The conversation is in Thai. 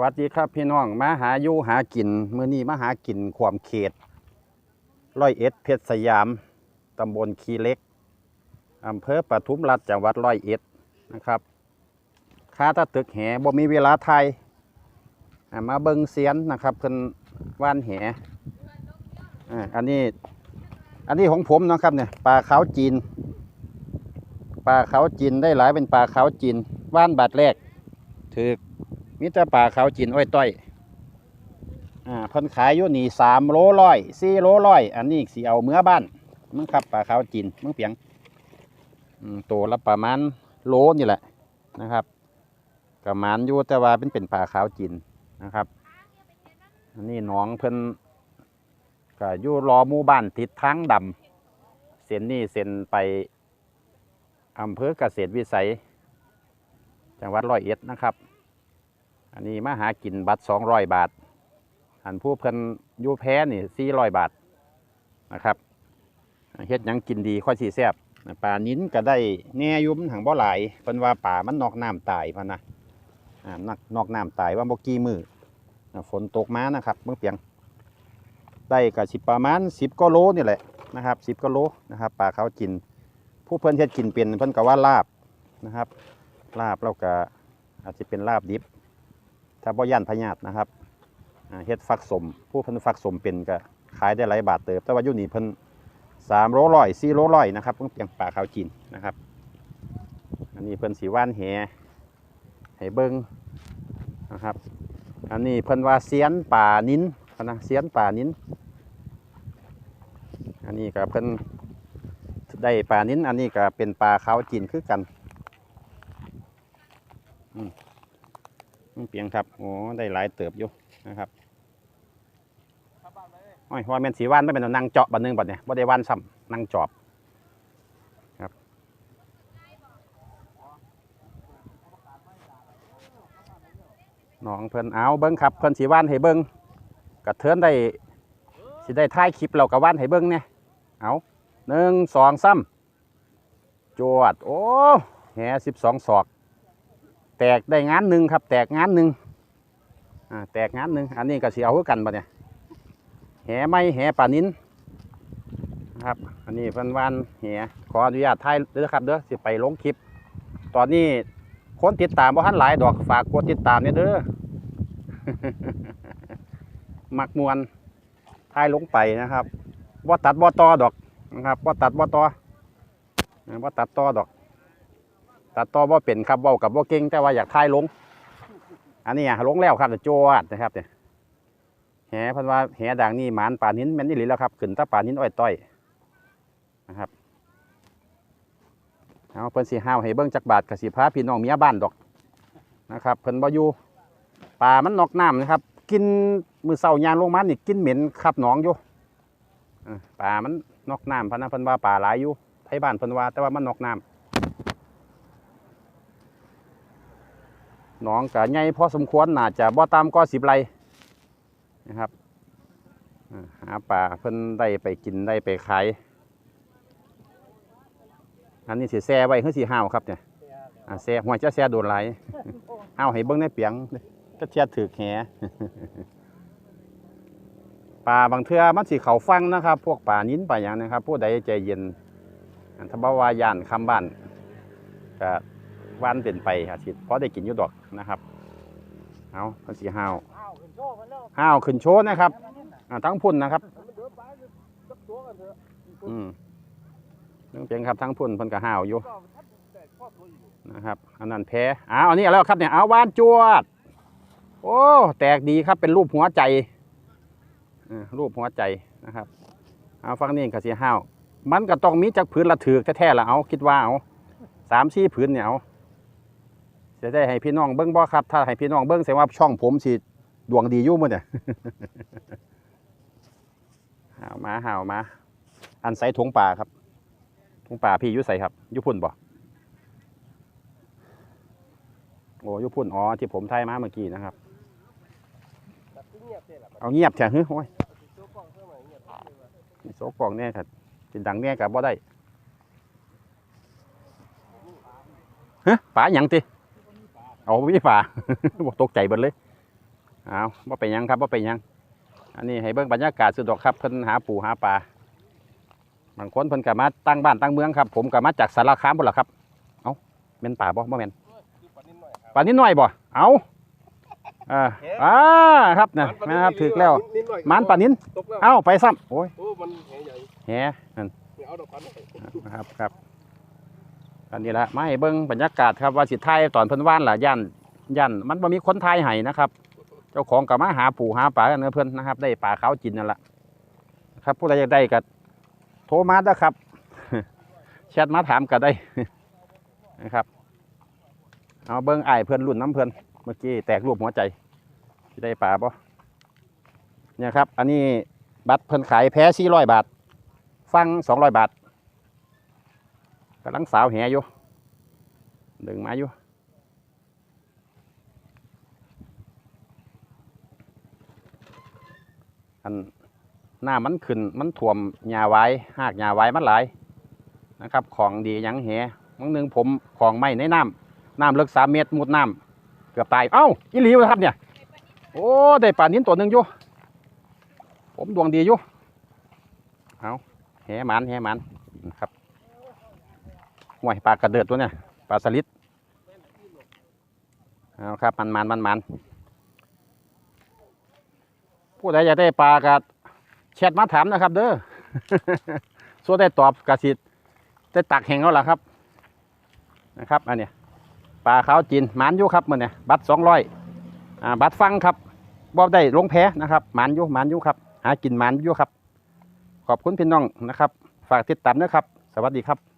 วัสดีครับพี่น้องมาหาอยู่หากินเมื้อนี้มาหากินความเขต ร้อยเอ็ดเพชรสยาม ตำบลคีเล็ก อำเภอปทุมรัฐจังหวัดร้อยเอ็ดนะครับค้าตะตึกแหบ่มีเวลาไทยมาเบิงเสียนนะครับเพิ่นว่านแหอ่าอันนี้อันนี้ของผมนะครับเนี่ยปลาขาวจีน ปลาขาวจีนได้หลายเป็นปลาขาวจีนว่านบาทแรกถือ มีแต่ปลาเขาจีนอ้อยต้อยอ่าพิ่นขายอยู่นี่สามโลร้อยสี่โลร้อยอันนี้สีเอาเมื่อบ้านมึงครับปลาเขาจีนมึงเปียงอืมตัวละประมาณโลนี่แหละนะครับกับมันอยู่แต่ว่าเป็นเป็นปลาขาวจีนนะครับอันนี้หน้องเพิ่นก็อยู่รอมู่บ้านติดทางดำเส้นนี้เส้นไปอำเภอเกษตรวิสัย จังหวัดร้อยเอ็ดนะครับ อันนี้มาหากินบัตรสองร้อยบาท อันผู้เพิ่นยูแพ้นี่สี่ร้อยบาทนะครับเฮ็ดยังกินดีค่อยสีแซบปลานิ้นก็ได้แน่ยุ่มนหังบ่หลายเพิ่นว่าป่ามันนอกน้ำตายพะนะนอกนอกน้ำตายว่าบ่กี่มือฝนตกมานะครับเมื่อเปียงได้ก็สิบประมาณสิบกิโลนี่แหละนะครับสิบกิโลนะครับปลาเขากิน ผู้เพิ่นเฮ็ดกินเป็นเพิ่นก็ว่าลาบนะครับ ลาบแล้วก็อาจจะเป็นลาบดิบ ถ้าบ่ย่านพญาตนะครับเฮ็ดฟักสมผู้เพิ่นฟักสมเป็นก็ขายได้หลายบาทเติบ แต่ว่าอยู่นี่เพิ่นสามโลร้อยสี่โลร้อยนะครับเพิ่งเพียงปลาขาวจีนนะครับ อันนี้เพิ่นสีว่านแหให้เบิ้งนะครับ อันนี้เพิ่นว่าเสียนป่านิ้นพะนะเสียนป่านิ้น อันนี้ก็เพิ่นได้ปลานิ้น อันนี้ก็เป็นปลาขาวจีนคือกัน เปียงครับโอ้ได้หลายเติบอยู่นะครับโอ้ยว่าแมนสีว่านไม่เป็นเอานั่งเจาะบันนึงบัดเนี่ยบ่ได้ว่านซ้ำนังจอบครับน้องเพิ่นเอาเบิ้งครับเพิ่นสีว่านให้เบิ้งกระเทินได้สิได้ท้ายคลิปเรากับว่านให้เบิ้งเนี่ยเอาหนึ่งสองซ้ำจวดโอ้แหสิบสองศอก แตกได้งานหนึ่งครับ แตกงานหนึ่งอ่าแตกงานหนึ่งอันนี้ก็สีเอาคือกันปะเนี่ยแหไม่แหป่านินนะครับ อันนี้เพิ่นวานแหขออนุญาตถ่ายด้อครับเด้อสิไปลงคลิป ตอนนี้คนติดตามบ่ทันหลายดอกฝากกดติดตามเนี่ยเด้อมักมวนถ่ายลงไปนะครับบ่ตัดบ่ตอดอกนะครับบ่ตัดบ่ตออ่าบ่ตัดตอดอก ตัดต่อว่าเป็นครับเว้ากับว่าเก่งแต่ว่าอยากถ่ายลง อันนี้อะลงแล้วครับแต่โจวดนะครับเนี่ยแหพันว่าแหด่างนี่หมานป่านิ้นแม่นนี่หรือแล้วครับขึ้นตาป่านิ้นอ้อยต้อยนะครับเอาเพิ่นสีห้าวให้เบิ้งจักบาทกับสีพาพี่น้องเมียบ้านดอกนะครับเพิ่นบ่อยู่ป่ามันนอกน้ำนะครับ กินมือเสายานลงมานี่กินเหม็นขับหนองอยู่ป่ามันนอกน้ำพะนะเพิ่นว่าป่าหลายอยู่ไทยบ้านเพิ่นว่าแต่ว่ามันนอกน้ำ หนองกะใหญ่พอสมควรน่าจะบ่ตามก็สิบไรนะครับหาปลาเพิ่นได้ไปกินได้ไปขายอันนี้สิแซ่ไว้คือสิห้าวครับเนี่ยแซ่หัวจะแซ่โดนไหลห้าวให้เบิ่งในเปียงก็เทียดถือแหปลาบางเทือมันสิเขาฟังนะครับ พวกปลานิ้นปลาอย่างนะครับ ผู้ใดใจเย็นอันถ้าบ่ว่ายานคำบ้านก็วันเป็นไปอาทิตย์เพราะได้กินอยู่ดอก นะครับเอาพันสีห้าวอ้าวขึ้นโชว์กันแล้วห้าวขึ้นโชว์นะครับอ่าทั้งพุ่นนะครับมันเดือดไปสักตัวกันเถอะอืมเรื่องเพียงครับทั้งพุ่นเพิ่นก็ห้าวอยู่ก็ทัดแต่ข้อตัวอยู่นะครับอันนั้นแพ้เอาอันนี้เอาแล้วครับเนี่ยเอาวานจวด โอ้แตกดีครับเป็นรูปหัวใจอ่ารูปหัวใจนะครับ เอาฟังนี่ก็สีห้าวมันก็ต้องมีจากพื้นละถือกแท้ๆละเอาคิดว่าเอาสามสี่พื้นเนี่ยเอา จะได้ให้พี่น้องเบิ้งบ่ครับ ถ้าให้พี่น้องเบิ้งแสดงว่าช่องผมสิดวงดีอยู่มื้อเนี่ยหาวมาหาวมา อันใส่ถุงป่าครับถุงป่าพี่ยุใส่ครับยุพุ่นบ่โอ้ยุพุ่นอ๋อที่ผมไทยมาเมื่อกี้นะครับ เอาเงียบเถอะเฮ้ยโอ้ยโชว์กองเนี่ยบเลยว่ะมีโซกปองแน่ครับจินดังแน่กับบ่ได้ฮะป่าหยังติ เอาพี่ป่าบอกตกใจเบิดเลยเอาว่าเป็นหยังครับว่าเป็นหยัง อันนี้ให้เบิ่งบรรยากาศสุดดอกครับเพิ่นหาปูหาปลาบางคนเพิ่นก็มาตั้งบ้านตั้งเมืองครับ ผมก็มาจากสารคามพุ่นล่ะครับ เอ้าแม่นป่าบ่บ่แม่นคือปลานิดหน่อยครับป่านิดหน่อยบ่เอาอ่าอ่าครับนะนะครับถึกแล้วนิดหน่อยหมันป่านินตกแล้วเอ้าไปซ้ำโอ้ยโอ้มันแหใหญ่แหนั่นเนี่ยเอาดอกพันหน่อยนะครับครับ อันนี้ละไมาให้เบิ่งบรรยากาศครับว่าสิถ่ายตอนเพิ่นว่านล่ะย่านย่านมันบ่มีคนถ่ายให้นะครับ เจ้าของก็มาหาปูหาปลากันเนอะเพิ่อนนะครับ ได้ปลาขาวกินนั่นแหละครับผู้ใดอยากได้ก็โทรมาเด้ครับแชทมาถามก็ได้นะครับเอาเบิ่งไอเพิ่อนรุ่นน้ำเพิ่อนเมื่อกี้แตกรูปหัวใจได้ปลาบ่เนี่ยครับ อันนี้บัตรเพิ่นขายแพ้400บาท ฟัง200บาท กำลังสาวแหอยู่ดึงมาอยู่อันหน้ามันขึ้นมันถ่วมหญ้าไว้หากหญ้าไว้มันหลายนะครับ ของดียังแหบางหนึงผมของไม่ในน้ำน้ำเลึกสามเมตรมุดน้ำเกือบตายเอ้าอีหลีวะครับเนี่ยโอ้ได้ปลานิ้นตัวหนึ่งอยู่ผมดวงดีอยู่เอาแหหมันแหหมันนะครับ ห่วยปลากระเดิดตัวเนี่ยปลาสลิดเอาครับมันมันมันมันผู้ใดอยากได้ปลากระแชทมาถามนะครับ เด้อส่วนได้ตอบกระสิได้ตักแห่งแล้วล่ะครับ นะครับอันเนี้ยปลาขาวจีนหมันอยู่ครับมันเนี่ยบัตรสองร้อยอ่าบัตรฟังครับบ่ได้ลงแพ้นะครับหมันอยู่หมันอยู่ครับ หากินหมันอยู่ครับ ขอบคุณพี่น้องนะครับ ฝากติดตามนะครับ สวัสดีครับ